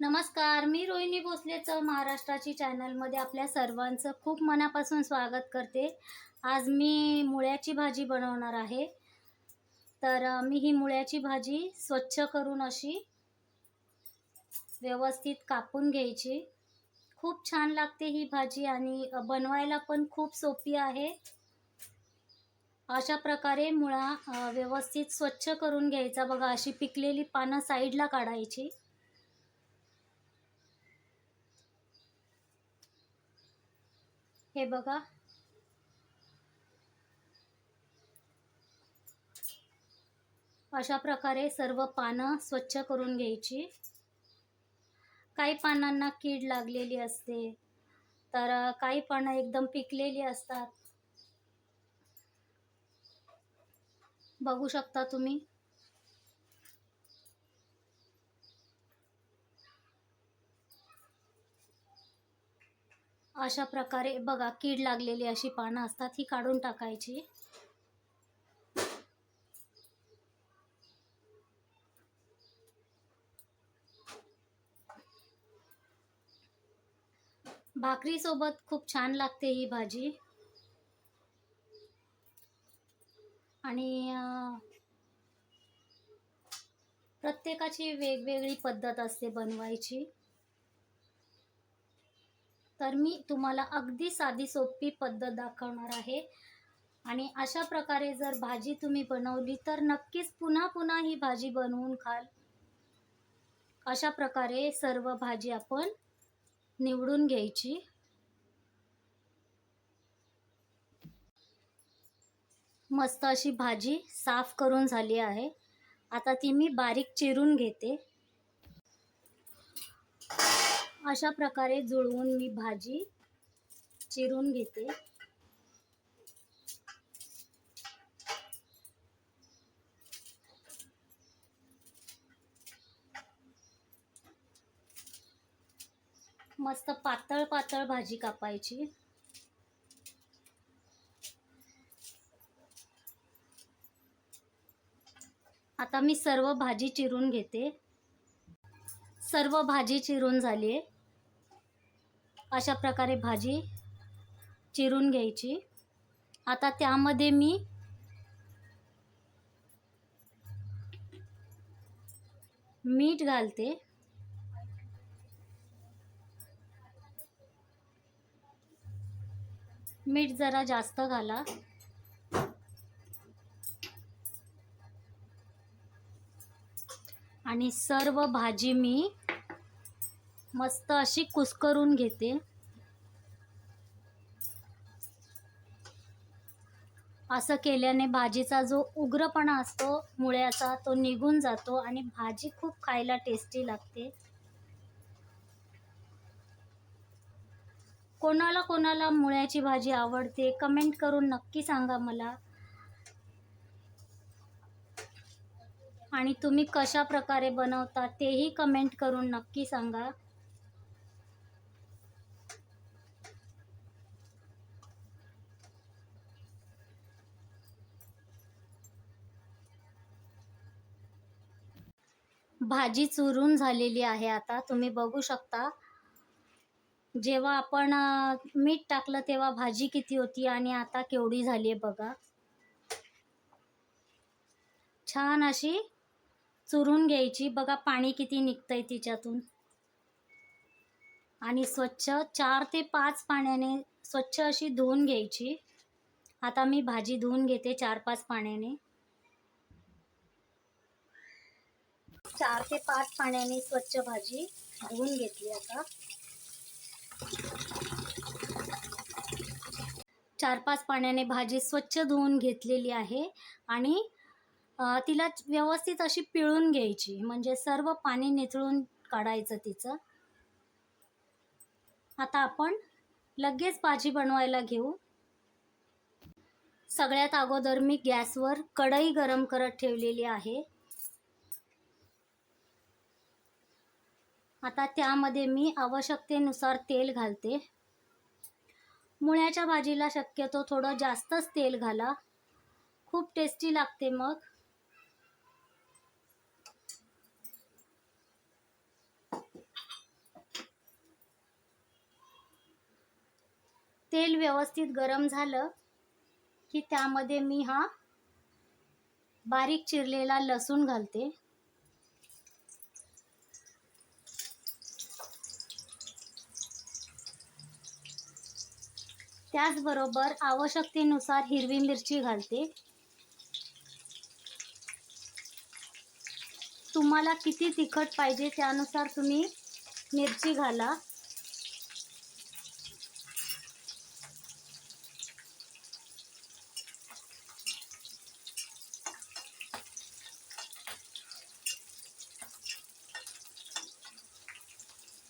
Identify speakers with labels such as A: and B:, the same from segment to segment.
A: नमस्कार मी रोहिणी भोसलेचं महाराष्ट्राची चॅनलमध्ये आपल्या सर्वांचं खूप मनापासून स्वागत करते. आज मी मुळ्याची भाजी बनवणार आहे. तर मी ही मुळ्याची भाजी स्वच्छ करून अशी व्यवस्थित कापून घ्यायची. खूप छान लागते ही भाजी आणि बनवायला पण खूप सोपी आहे. अशा प्रकारे मुळा व्यवस्थित स्वच्छ करून घ्यायचा. बघा अशी पिकलेली पानं साईडला काढायची. हे बघा. अशा प्रकारे सर्व पानं स्वच्छ करून घ्यायची. काही पानांना कीड लागलेली असते तर काही पानं एकदम पिकलेली असतात. बघू शकता तुम्ही. अशा प्रकारे बघा कीड लागलेली अशी पानं असतात ही काढून टाकायची. भाकरीसोबत खूप छान लागते ही भाजी. आणि प्रत्येकाची वेगवेगळी पद्धत असते बनवायची. तर मी तुम्हाला अगदी साधी सोपी पद्धत दाखवणार आहे. आणि अशा प्रकारे जर भाजी तुम्ही बनवली तर नक्कीच पुन्हा पुन्हा ही भाजी बनवून खाल. अशा प्रकारे सर्व भाजी आपण निवडून घ्यायची. मस्त अशी भाजी साफ करून झाली आहे. आता ती मी बारीक चिरून घेते. अशा प्रकारे जुळवून मी भाजी चिरून घेते. मस्त पातळ पातळ भाजी कापायची. आता मी सर्व भाजी चिरून घेते. सर्व भाजी चिरून झाली आहे. अशा प्रकारे भाजी चिरून घ्यायची. आता त्यामध्ये मी मीठ घालते. मीठ जरा जास्त घाला. आणि सर्व भाजी मी मस्त अशी कुस्करून घेते. असं केल्याने भाजीचा जो उग्रपणा असतो मुळ्याचा तो निघून जातो आणि भाजी खूप खायला टेस्टी लागते. कोणाला कोणाला मुळ्याची भाजी आवडते कमेंट करून नक्की सांगा मला. आणि तुम्ही कशा प्रकारे बनवता तेही कमेंट करून नक्की सांगा. भाजी चुरून झालेली आहे आता. तुम्ही बघू शकता. जेव्हा आपण मीठ टाकलं तेव्हा भाजी किती होती आणि आता केवढी झाली आहे बघा. छान अशी चुरून घ्यायची. बघा पाणी किती निघतंय तिच्यातून. आणि स्वच्छ चार ते पाच पाण्याने स्वच्छ अशी धुवून घ्यायची. आता मी भाजी धुवून घेते चार पाच पाण्याने. चार ते पाच पाण्याने स्वच्छ भाजी धुवून घेतली आता. चार पाच पाण्याने भाजी स्वच्छ धुवून घेतलेली आहे आणि तिला व्यवस्थित अशी पिळून घ्यायची म्हणजे सर्व पाणी निथळून काढायचं तिचं. आता आपण लगेच भाजी बनवायला घेऊ. सगळ्यात अगोदर मी गॅसवर कढई गरम करत ठेवलेली आहे. आता त्यामध्ये मी आवश्यकतेनुसार तेल घालते. मुळ्याच्या भाजीला शक्यतो थोडं जास्तच तेल घाला. खूप टेस्टी लागते मग. तेल व्यवस्थित गरम झालं की त्यामध्ये मी हा बारीक चिरलेला लसूण घालते. त्याचबरोबर आवश्यकतेनुसार हिरवी मिरची घालते. तुम्हाला किती तिखट पाहिजे त्यानुसार तुम्ही मिरची घाला.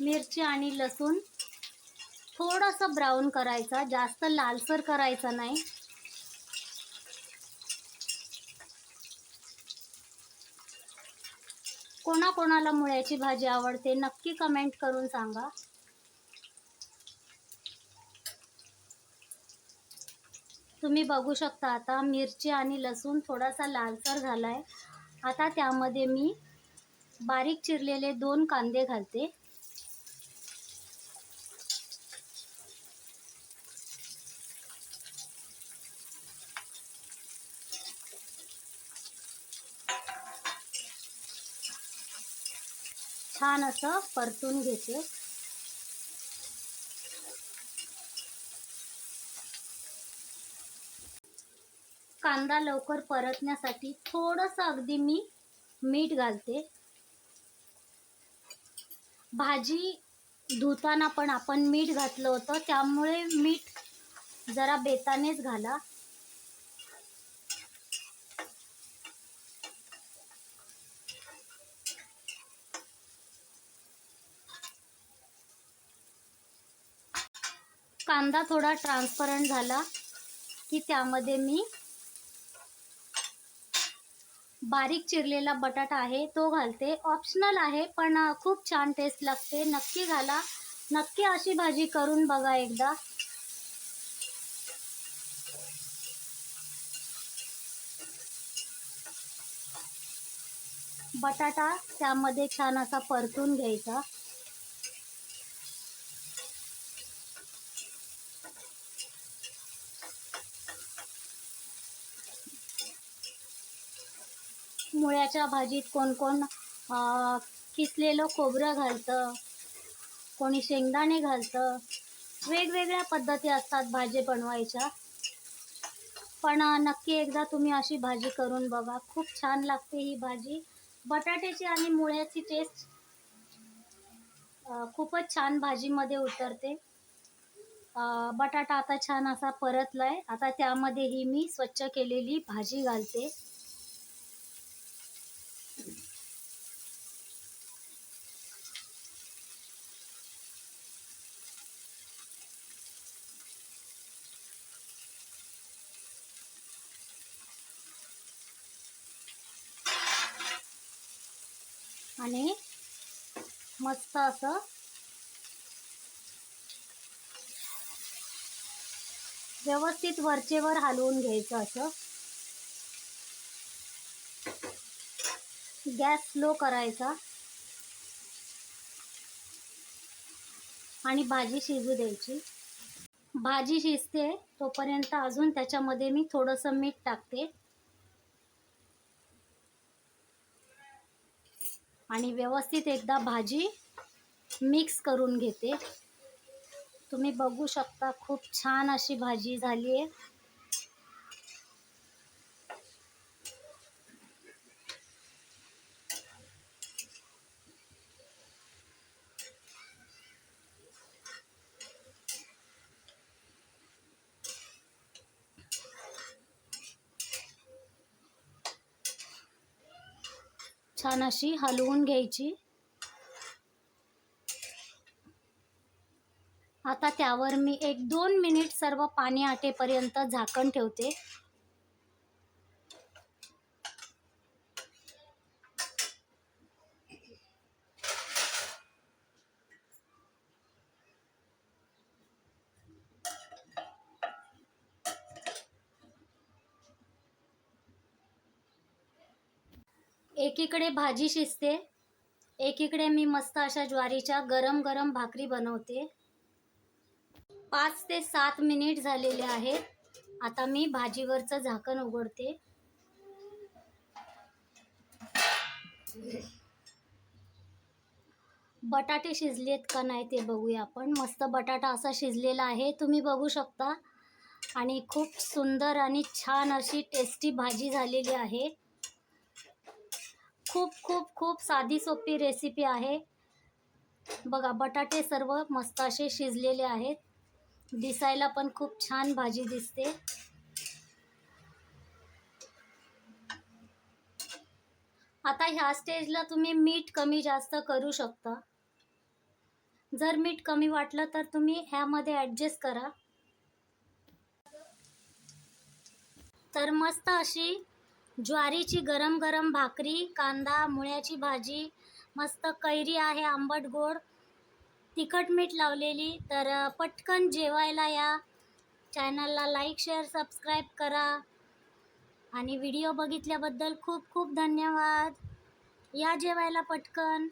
A: मिरची आणि लसूण थोडासा ब्राऊन करायचा जास्त लालसर करायचा नाही. कोणाकोणाला मुळ्याची भाजी आवडते नक्की कमेंट करून सांगा. तुम्ही बघू शकता आता मिरची आणि लसूण थोडासा लालसर झाला आहे आता त्यामध्ये मी बारीक चिरलेले दोन कांदे घालते. छान असं परतून घेते. कांदा लवकर परतण्यासाठी थोडंसं अगदी मी मीठ घालते. भाजी धुताना पण आपण मीठ घातलं होतं त्यामुळे मीठ जरा बेतानेच घाला. कांदा थोडा ट्रान्सपरंट झाला की त्यामध्ये मी बारीक चिरलेला बटाटा आहे तो घालते. ऑप्शनल आहे पण खूप छान टेस्ट लागते. नक्की घाला. नक्की अशी भाजी करून बघा एकदा. बटाटा त्यामध्ये छान असा परतून घ्यायचा. मुळ्याच्या भाजीत कोण कोण किसलेलं खोबरं घालतं कोणी शेंगदाणे घालतं वेगवेगळ्या पद्धती असतात भाजी बनवायच्या. पण नक्की एकदा तुम्ही अशी भाजी करून बघा. खूप छान लागते ही भाजी. बटाट्याची आणि मुळ्याची टेस्ट खूपच छान भाजीमध्ये उतरते. बटाटा आता छान असा परतला आहे आता त्यामध्ये ही मी स्वच्छ केलेली भाजी घालते आणि मस्त असं. व्यवस्थित वरचेवर हलवून घ्यायचं असं. गॅस स्लो करायचा. आणि भाजी शिजू द्यायची. भाजी शिजते तोपर्यंत अजून त्याच्यामध्ये मी थोडंसं मीठ टाकते. आणि व्यवस्थित एकदा भाजी मिक्स करून घेते. तुम्ही बघू शकता खूप छान अशी भाजी झाली आहे. छान अशी हलवून घ्यायची. आता त्यावर मी एक दोन मिनिट सर्व पाणी आटेपर्यंत झाकण ठेवते. एकीकडे भाजी शिजते एकीकडे मी मस्त अशा ज्वारीच्या गरम गरम भाकरी बनवते. पाच ते सात मिनिट झालेले आहेत. आता मी भाजीवरचं झाकण उघडते. बटाटे शिजलेत का नाही ते बघूया आपण. मस्त बटाटा असा शिजलेला आहे तुम्ही बघू शकता. आणि खूप सुंदर आणि छान अशी टेस्टी भाजी झालेली आहे. खूप खूप खूप साधी सोपी रेसिपी आहे. बघा बटाटे सर्व मस्त असे शिजलेले आहेत. दिसायला पण खूप छान भाजी दिसते. आता ह्या स्टेजला तुम्ही मीठ कमी जास्त करू शकता. जर मीठ कमी वाटलं तर तुम्ही ह्यामध्ये ॲडजस्ट करा. तर मस्त अशी ज्वारीची गरम गरम भाकरी कांदा मुळ्याची भाजी मस्त कैरी आहे आंबट गोड तिखट मीठ लावलेली. तर पटकन जेवायला या. चॅनलला लाईक शेअर सबस्क्राईब करा. आणि व्हिडिओ बघितल्याबद्दल खूप खूप धन्यवाद. या जेवायला पटकन.